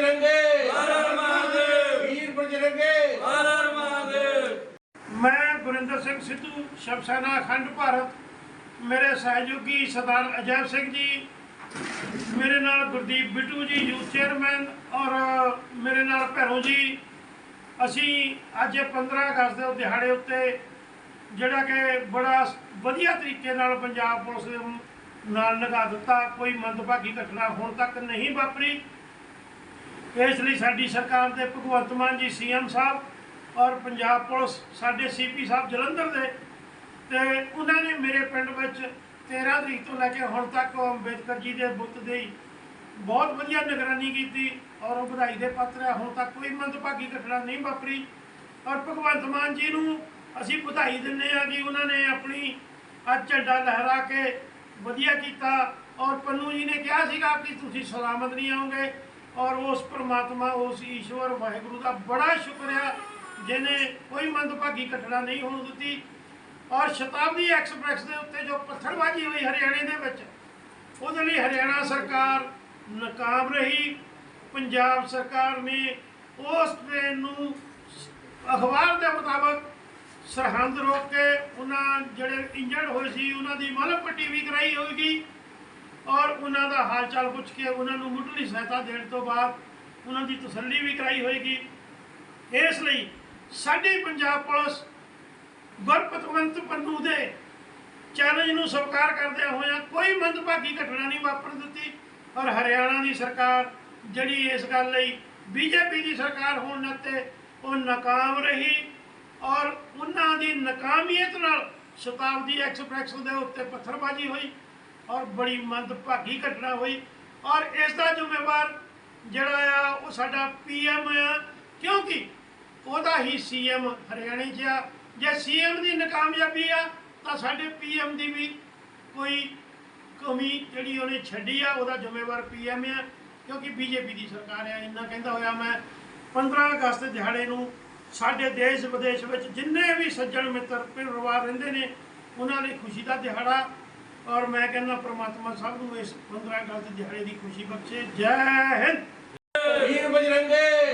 ਬਜਰੰਗੇ। ਹਰ ਹਰ ਮਹਾਦੇਵ ਵੀਰ ਬਜਰੰਗੇ। ਹਰ ਹਰ ਮਹਾਦੇਵ ਮੈਂ ਗੁਰਿੰਦਰ ਸਿੰਘ ਸਿੱਧੂ ਸ਼ਿਵਸੈਨਾ ਅਖੰਡ ਭਾਰਤ। ਮੇਰੇ ਸਹਿਯੋਗੀ ਸਰਦਾਰ ਅਜੈਬ ਸਿੰਘ ਜੀ ਮੇਰੇ ਨਾਲ ਗੁਰਦੀਪ ਬਿੱਟੂ ਜੀ ਯੂਥ ਚੇਅਰਮੈਨ ਔਰ ਮੇਰੇ ਨਾਲ ਭੈਰੋ ਜੀ। ਅਸੀਂ ਅੱਜ ਇਹ 15 ਅਗਸਤ ਦੇ ਦਿਹਾੜੇ ਉੱਤੇ ਜਿਹੜਾ ਕਿ ਬੜਾ ਵਧੀਆ ਤਰੀਕੇ ਨਾਲ ਪੰਜਾਬ ਪੁਲਿਸ ਦੇ ਨਾਲ ਲਗਾ ਦਿੱਤਾ। ਕੋਈ ਮੰਦਭਾਗੀ ਘਟਨਾ ਹੁਣ ਤੱਕ ਨਹੀਂ ਵਾਪਰੀ। ਇਸ ਲਈ ਸਾਡੀ ਸਰਕਾਰ ਦੇ ਭਗਵੰਤ ਮਾਨ ਜੀ, ਸੀਐਮ ਸਾਹਿਬ ਔਰ ਪੰਜਾਬ ਪੁਲਿਸ, ਸਾਡੇ ਸੀਪੀ ਸਾਹਿਬ ਜਲੰਧਰ ਦੇ ਤੇ ਉਹਨਾਂ ਨੇ ਮੇਰੇ ਪਿੰਡ ਵਿੱਚ 13 ਤਰੀਕ ਤੋਂ ਲੈ ਕੇ ਹੁਣ ਤੱਕ ਉਹ ਅੰਬੇਦਕਰ ਜੀ ਦੇ ਬੁੱਤ ਦੀ ਬਹੁਤ ਵਧੀਆ ਨਿਗਰਾਨੀ ਕੀਤੀ ਔਰ ਉਹ ਵਧਾਈ ਦੇ ਪਾਤਰ ਹੈ ਹੁਣ ਤੱਕ ਕੋਈ ਮੰਦਭਾਗੀ ਘਟਨਾ ਨਹੀਂ ਵਾਪਰੀ ਔਰ ਭਗਵੰਤ ਮਾਨ ਜੀ ਨੂੰ ਅਸੀਂ ਵਧਾਈ ਦਿੰਦੇ ਆ ਕਿ ਉਹਨਾਂ ਨੇ ਆਪਣੀ ਅੱਜ ਝੰਡਾ ਲਹਿਰਾ ਕੇ ਵਧੀਆ ਕੀਤਾ ਔਰ ਪੰਨੂ ਜੀ ਨੇ ਕਿਹਾ ਸੀਗਾ ਕਿ ਤੁਸੀਂ ਸਲਾਮਤ ਨਹੀਂ ਆਉਂਗੇ। ਔਰ ਉਸ ਪ੍ਰਮਾਤਮਾ, ਉਸ ਈਸ਼ਵਰ ਵਾਹਿਗੁਰੂ ਦਾ ਬੜਾ ਸ਼ੁਕਰ ਆ ਜਿਨੇ ਕੋਈ ਮੰਦਭਾਗੀ ਘਟਨਾ ਨਹੀਂ ਹੋਣ ਦਿੱਤੀ। ਔਰ ਸ਼ਤਾਬਦੀ ਐਕਸਪ੍ਰੈਸ ਦੇ ਉੱਤੇ ਜੋ ਪੱਥਰਬਾਜ਼ੀ ਹੋਈ ਹਰਿਆਣੇ ਦੇ ਵਿੱਚ, ਉਹਦੇ ਲਈ ਹਰਿਆਣਾ ਸਰਕਾਰ ਨਾਕਾਮ ਰਹੀ। ਪੰਜਾਬ ਸਰਕਾਰ ਨੇ ਉਸ ਟ੍ਰੇਨ ਨੂੰ ਅਖਬਾਰ ਦੇ ਮੁਤਾਬਕ ਸਰਹੰਦ ਰੋਕ ਕੇ ਉਹਨਾਂ ਜਿਹੜੇ ਇੰਜਰਡ ਹੋਏ ਸੀ, ਉਹਨਾਂ ਦੀ ਮਲਮ ਪੱਟੀ ਵੀ ਕਰਾਈ ਹੋਏਗੀ ਔਰ ਉਹਨਾਂ ਦਾ ਹਾਲ ਚਾਲ ਪੁੱਛ ਕੇ ਉਹਨਾਂ ਨੂੰ ਮੁੱਢਲੀ ਸਹਾਇਤਾ ਦੇਣ ਤੋਂ ਬਾਅਦ ਉਹਨਾਂ ਦੀ ਤਸੱਲੀ ਵੀ ਕਰਾਈ ਹੋਏਗੀ। ਇਸ ਲਈ ਸਾਡੀ ਪੰਜਾਬ ਪੁਲਿਸ ਗੁਰਪਤਵੰਤ ਪੰਨੂ ਦੇ ਚੈਲੰਜ ਨੂੰ ਸਵੀਕਾਰ ਕਰਦਿਆਂ ਹੋਇਆਂ ਕੋਈ ਮੰਦਭਾਗੀ ਘਟਨਾ ਨਹੀਂ ਵਾਪਰ ਦਿੱਤੀ ਔਰ ਹਰਿਆਣਾ ਦੀ ਸਰਕਾਰ ਜਿਹੜੀ ਇਸ ਗੱਲ ਲਈ ਬੀਜੇਪੀ ਦੀ ਸਰਕਾਰ ਹੋਣ ਨਾਤੇ ਉਹ ਨਾਕਾਮ ਰਹੀ ਔਰ ਉਹਨਾਂ ਦੀ ਨਾਕਾਮੀਅਤ ਨਾਲ ਸ਼ਤਾਬਦੀ ਐਕਸਪ੍ਰੈਸ ਦੇ ਉੱਤੇ ਪੱਥਰਬਾਜ਼ੀ ਹੋਈ। ਔਰ ਬੜੀ ਮੰਦਭਾਗੀ ਘਟਨਾ ਹੋਈ। ਔਰ ਇਸ ਦਾ ਜ਼ਿੰਮੇਵਾਰ ਜਿਹੜਾ ਆ, ਉਹ ਸਾਡਾ ਪੀਐਮ ਆ। ਕਿਉਂਕਿ ਉਹਦਾ ਹੀ ਸੀਐਮ ਹਰਿਆਣੇ 'ਚ ਆ। ਜੇ ਸੀਐਮ ਦੀ ਨਾਕਾਮਯਾਬੀ ਆ, ਤਾਂ ਸਾਡੇ ਪੀਐਮ ਦੀ ਵੀ ਕੋਈ ਕਮੀ ਜਿਹੜੀ ਉਹਨੇ ਛੱਡੀ ਆ, ਉਹਦਾ ਜ਼ਿੰਮੇਵਾਰ ਪੀਐਮ ਆ। ਕਿਉਂਕਿ ਬੀਜੇਪੀ ਦੀ ਸਰਕਾਰ ਆ, ਇੰਨਾ ਕਹਿੰਦਾ ਹੋਇਆ ਮੈਂ। 15 ਅਗਸਤ ਦਿਹਾੜੇ ਨੂੰ ਸਾਡੇ ਦੇਸ਼ ਵਿਦੇਸ਼ ਵਿੱਚ ਜਿੰਨੇ ਵੀ ਸੱਜਣ ਮਿੱਤਰ ਪਰਿਵਾਰ ਰਹਿੰਦੇ ਨੇ, ਉਹਨਾਂ ਲਈ ਖੁਸ਼ੀ ਦਾ ਦਿਹਾੜਾ ਔਰ ਮੈਂ ਕਹਿੰਦਾ ਪ੍ਰਮਾਤਮਾ ਸਭ ਨੂੰ ਇਸ 15 ਅਗਸਤ ਦਿਹਾੜੇ ਦੀ ਖੁਸ਼ੀ ਬਖਸ਼ੇ। ਜੈ ਹਿੰਦ। ਵੀਰ ਬਜਰੰਗੇ!